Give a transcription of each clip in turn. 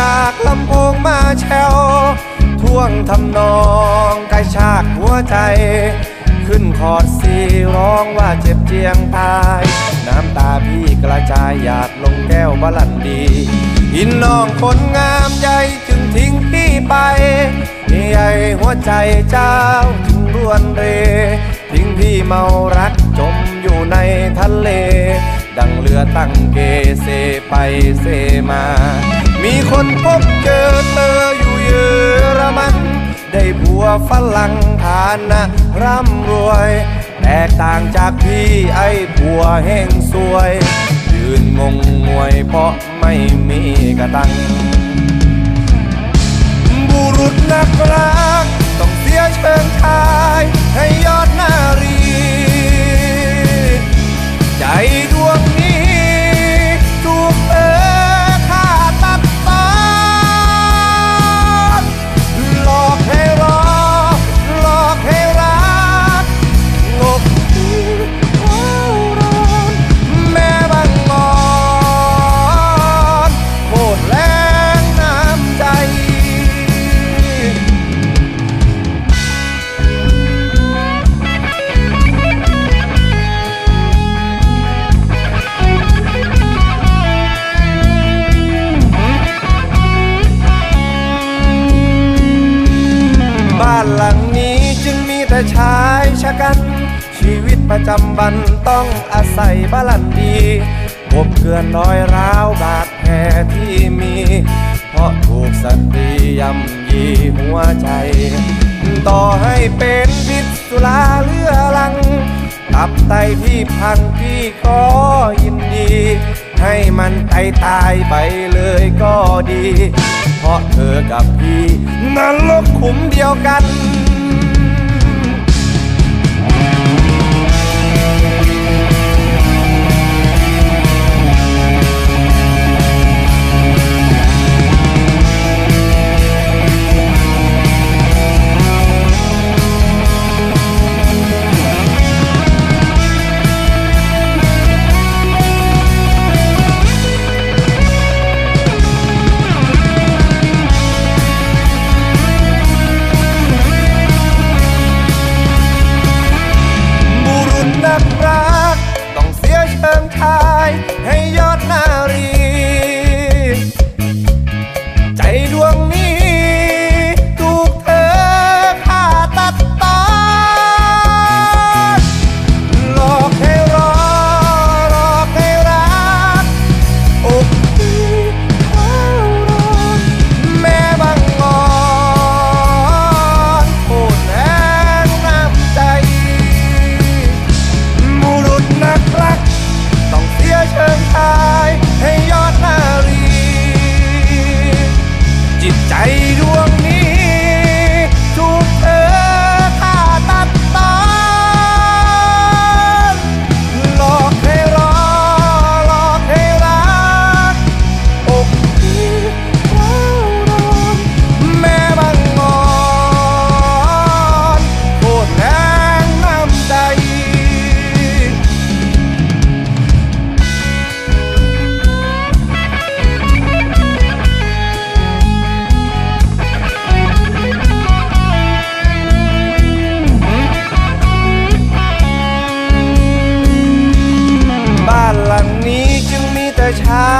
จากลำโพงมาแชวท่วงทำนองกระชากหัวใจ ขึ้นคอร์ดสีร้องว่าเจ็บเจียงตาย น้ำตาพี่กระจายหยาดลงแก้วบาลันดีอินน้องคนงามใหญ่จึงทิ้งพี่ไปใหญ่หัวใจเจ้าจึงรวนเร ทิ้งพี่เมารักจมอยู่ในทะเล ดังเรือตั้งเกเซไปเซมา มีคนพบเจอเธออยู่เยอรมัน ได้ผัวฝรั่งฐานะร่ำรวย แตกต่างจากพี่ไอ้ผัวแห้งสวย ยืนงงงวยเพราะไม่มีกระตัง ประจำวันต้องอาศัยบ้านดีพบเกลือนน้อยร้าวบาดแผลที่มี เพราะถูกสตรีย่ำยีหัวใจ ต่อให้เป็นพิษสุราเลือลัง ตับไตที่พังพี่ก็ยินดี ให้มันไตตายไปเลยก็ดี เพราะเธอกับพี่นั้นลกขุมเดียวกัน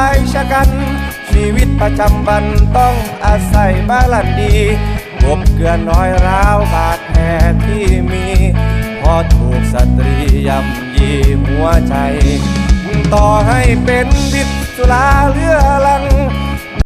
ายชะกัน ชีวิตประจำวันต้องอาศัยบ้านหลังดีกบเกลือนน้อยร้าวบาดแผลที่มีพอถูกสตรีย่ำยีหัวใจ ต่อให้เป็นพิษสุราเลือลั